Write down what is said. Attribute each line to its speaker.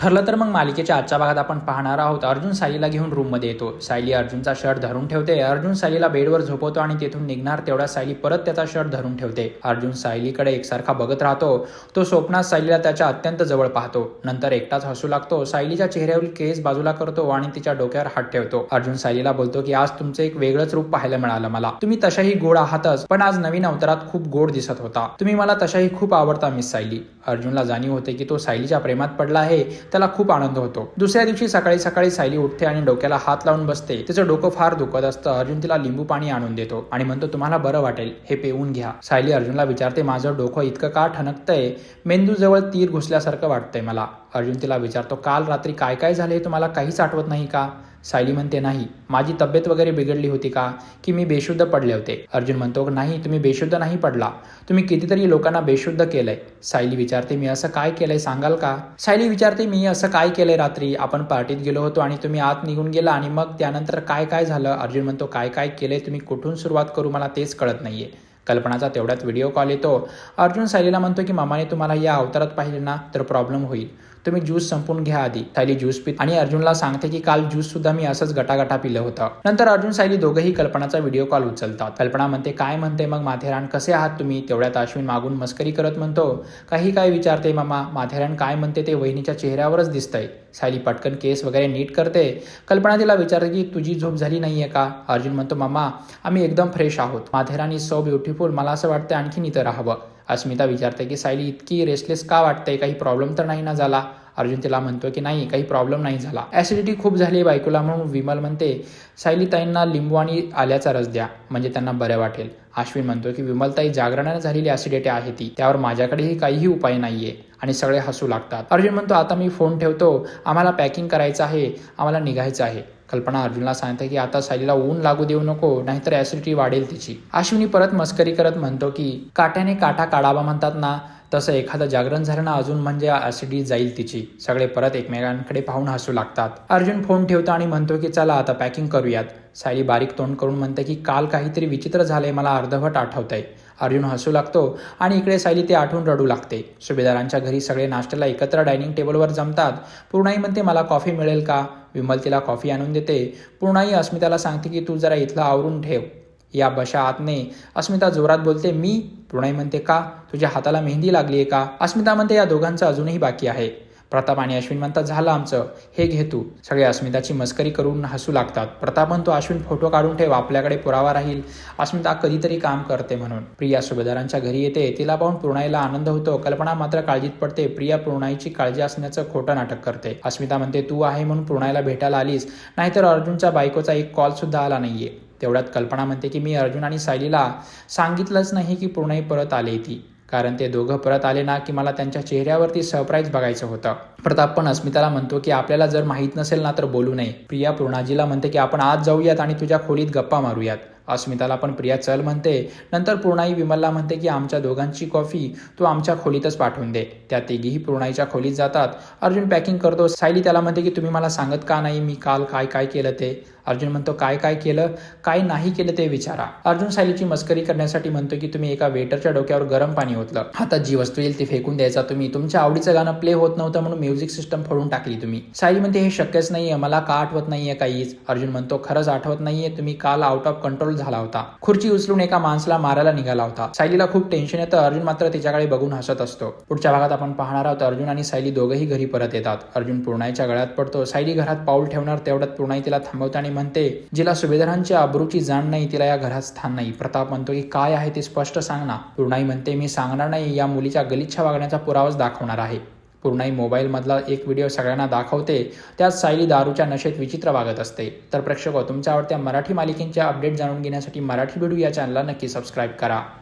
Speaker 1: ठरलं तर मग मालिकेच्या आजच्या भागात आपण पाहणार आहोत. अर्जुन सायलीला घेऊन रूममध्ये येतो. सायली अर्जुनचा शर्ट धरून ठेवते. अर्जुन सायलीला बेडवर झोपवतो आणि तेथून निघणार तेवढा सायली परत त्याचा शर्ट धरून ठेवते. अर्जुन सायलीकडे एकसारखा बघत राहतो. तो स्वप्नात सायलीला त्याच्या अत्यंत जवळ पाहतो. नंतर एकटाच हसू लागतो. सायलीच्या चेहऱ्यावरील केस बाजूला करतो आणि तिच्या डोक्यावर हात ठेवतो. अर्जुन सायलीला बोलतो की आज तुमचं एक वेगळंच रूप पाहायला मिळालं मला. तुम्ही तशाही गोड आहातच पण आज नवीन अवतारात खूप गोड दिसत होता. तुम्ही मला तशाही खूप आवडता मिस सायली. अर्जुनला जाणीव होते की तो सायलीच्या प्रेमात पडला आहे. त्याला खूप आनंद होतो. दुसऱ्या दिवशी सकाळी सकाळी सायली उठते आणि डोक्याला हात लावून बसते. तिचं डोकं फार दुखत असतं. अर्जुन तिला लिंबू पाणी आणून देतो आणि म्हणतो तुम्हाला बरं वाटेल. हे पेऊन घ्या. सायली अर्जुनला विचारते माझं डोकं इतकं का ठणकतंय? मेंदूजवळ तीर घुसल्यासारखं वाटतंय मला. अर्जुन तिला विचारतो काल रात्री काय काय झाले तुम्हाला काहीच आठवत नाही का? सायली म्हणते नाही माझी तब्येत वगैरे बिघडली होती का? की मी बेशुद्ध पडले होते. अर्जुन म्हणतो नाही तुम्ही बेशुद्ध नाही पडला. तुम्ही कितीतरी लोकांना बेशुद्ध केलंय. सायली विचारते मी असं काय केलंय सांगाल का? सायली विचारते मी असं काय केलंय रात्री? आपण पार्टीत गेलो होतो आणि तुम्ही आत निघून गेला आणि मग त्यानंतर काय काय झालं? अर्जुन म्हणतो काय काय केलंय तुम्ही कुठून सुरुवात करू? मला तेच कळत नाहीये. कल्पनाचा तेवढ्यात व्हिडिओ कॉल येतो. अर्जुन सायलीला म्हणतो की मामाने तुम्हाला या अवतारात पाहिले ना तर प्रॉब्लेम होईल. तुम्ही ज्यूस संपून घ्या आधी सायली ज्यूस पित आणि अर्जुनला सांगते की काल ज्यूस सुद्धा मी असंच गटागटा पिलं होतं. नंतर अर्जुन सायली दोघंही कल्पनाचा व्हिडिओ कॉल उचलतात. कल्पना म्हणते काय म्हणते मग माथेरान? कसे आहात तुम्ही? तेवढ्यात अश्विन मागून मस्करी करत म्हणतो काही काय विचारते मामा माथेरान काय म्हणते ते वहिनीच्या चेहऱ्यावरच दिसतंय. सायली पटकन केस वगैरे नीट करते. कल्पना तिला विचारते की तुझी झोप झाली नाहीये का? अर्जुन म्हणतो मामा आम्ही एकदम फ्रेश आहोत. माथेरान इज सो ब्युटिफुल मला असं वाटतं आणखीन इथं राहावं. अस्मिता विचारते की सायली इतकी रेस्टलेस का वाटते काही प्रॉब्लेम तर नाही ना झाला? अर्जुन तिला म्हणतो की नाही काही प्रॉब्लेम नाही झाला. ॲसिडिटी खूप झाली बायकोला म्हणून विमल म्हणते सायलीताईंना लिंबू आणि आल्याचा रस द्या म्हणजे त्यांना बरं वाटेल. अश्विन म्हणतो की विमलताई जागरणाने झालेली ॲसिडिटी आहे ती त्यावर माझ्याकडेही काहीही उपाय नाहीये आणि सगळे हसू लागतात. अर्जुन म्हणतो आता मी फोन ठेवतो आम्हाला पॅकिंग करायचं आहे आम्हाला निघायचं आहे. कल्पना अर्जुनला सांगते की आता सायलीला ऊन लागू देऊ नको नाहीतर ॲसिडिटी वाढेल तिची. अश्विनी परत मस्करी करत म्हणतो की काट्याने काटा काढावा म्हणतात ना तसं एखादं जागरण झालं ना अजून म्हणजे ॲसिडी जाईल तिची. सगळे परत एकमेकांकडे पाहून हसू लागतात. अर्जुन फोन ठेवतो आणि म्हणतो की चला आता पॅकिंग करूयात. सायली बारीक तोंड करून म्हणते की काल काहीतरी विचित्र झालंय मला अर्धवट आठवतंय. अर्जुन हसू लागतो आणि इकडे सायली ते आठवून रडू लागते. सुभेदारांच्या घरी सगळे नाश्त्याला एकत्र डायनिंग टेबलवर जमतात. पूर्णाई म्हणते मला कॉफी मिळेल का? विमल तिला कॉफी आणून देते. पूर्णाही अस्मिताला सांगते की तू जरा इथलं आवरून ठेव. या बशा आतने. अस्मिता जोरात बोलते मी? पूर्णाई म्हणते का? तुझ्या हाताला मेहंदी लागली आहे का? अस्मिता म्हणते या दोघांचं अजूनही बाकी आहे. प्रताप आणि अश्विन म्हणतात झालं आमचं हे घे तू. सगळे अस्मिताची मस्करी करून हसू लागतात. प्रताप म्हणतो अश्विन फोटो काढून ठेव आपल्याकडे पुरावा राहील. अस्मिता कधीतरी काम करते म्हणून. प्रिया सुभेदारांच्या घरी येते. तिला पाहून पूर्णाईला आनंद होतो. कल्पना मात्र काळजीत पडते. प्रिया पूर्णाईची काळजी असण्याचं खोटं नाटक करते. अस्मिता म्हणते तू आहे म्हणून पूर्णाईला भेटायला आलीस. नाहीतर अर्जुनच्या बायकोचा एक कॉल सुद्धा आला नाहीये. तेवढ्यात कल्पना म्हणते की मी अर्जुन आणि सायलीला सांगितलंच नाही की पूर्णाई परत आली ती. कारण ते दोघं परत आले ना की मला त्यांच्या चेहऱ्यावरती सरप्राईज बघायचं होतं. प्रताप पण अस्मिताला म्हणतो की आपल्याला जर माहीत नसेल ना तर बोलू नये. प्रिया पूर्णाजीला म्हणते की आपण आज जाऊयात आणि तुझ्या खोलीत गप्पा मारूयात. अस्मिताला पण प्रिया चल म्हणते. नंतर पूर्णाई विमलला म्हणते की आमच्या दोघांची कॉफी तू आमच्या खोलीतच पाठवून दे. त्या तिघीही पूर्णाईच्या खोलीत जातात. अर्जुन पॅकिंग करतो. सायली त्याला म्हणते की तुम्ही मला सांगत का नाही? मी काल काय काय केलं ते? अर्जुन म्हणतो काय काय केलं? काय नाही केलं ते विचारा. अर्जुन सायलीची मस्करी करण्यासाठी म्हणतो की तुम्ही एका वेटरच्या डोक्यावर गरम पाणी ओतलं. हातात जी वस्तू येईल ती फेकून द्यायचा तुम्ही. तुमच्या आवडीचं गाणं प्ले होत नव्हतं म्हणून म्युझिक सिस्टम फोडून टाकली तुम्ही. सायली म्हणते हे शक्यच नाहीये. मला का आठवत नाहीये काहीच? अर्जुन म्हणतो खरंच आठवत नाहीये. तुम्ही काल आउट ऑफ कंट्रोल झाला होता. खुर्ची उचलून एका माणसाला मारायला निघाला होता. सायलीला खूप टेन्शन येतं. अर्जुन मात्र तिच्याकडे बघून हसत असतो. पुढच्या भागात आपण पाहणार आहोत अर्जुन आणि सायली दोघंही घरी परत येतात. अर्जुन पूर्णाईच्या गळ्यात पडतो. सायली घरात पाऊल ठेवणार तेवढ्यात पूर्णाई तिला थांबवते आणि म्हणते जिला सुभेदारांच्या अब्रूची जाण नाही तिला या घरात स्थान नाही. प्रताप म्हणतो की काय आहे ते स्पष्ट सांग ना पूर्णाई म्हणते मी सांगणार नाही या मुलीच्या गलिच्छ वागण्याचा पुरावाच दाखवणार आहे. पूर्णाई मोबाईलमधला एक व्हिडिओ सगळ्यांना दाखवते त्यात सायली दारूच्या नशेत विचित्र वागत असते. तर प्रेक्षक हो, तुमच्या आवडत्या मराठी मालिकेंच्या अपडेट जाणून घेण्यासाठी मराठी व्हिडिओ या चॅनलला नक्की सबस्क्राईब करा.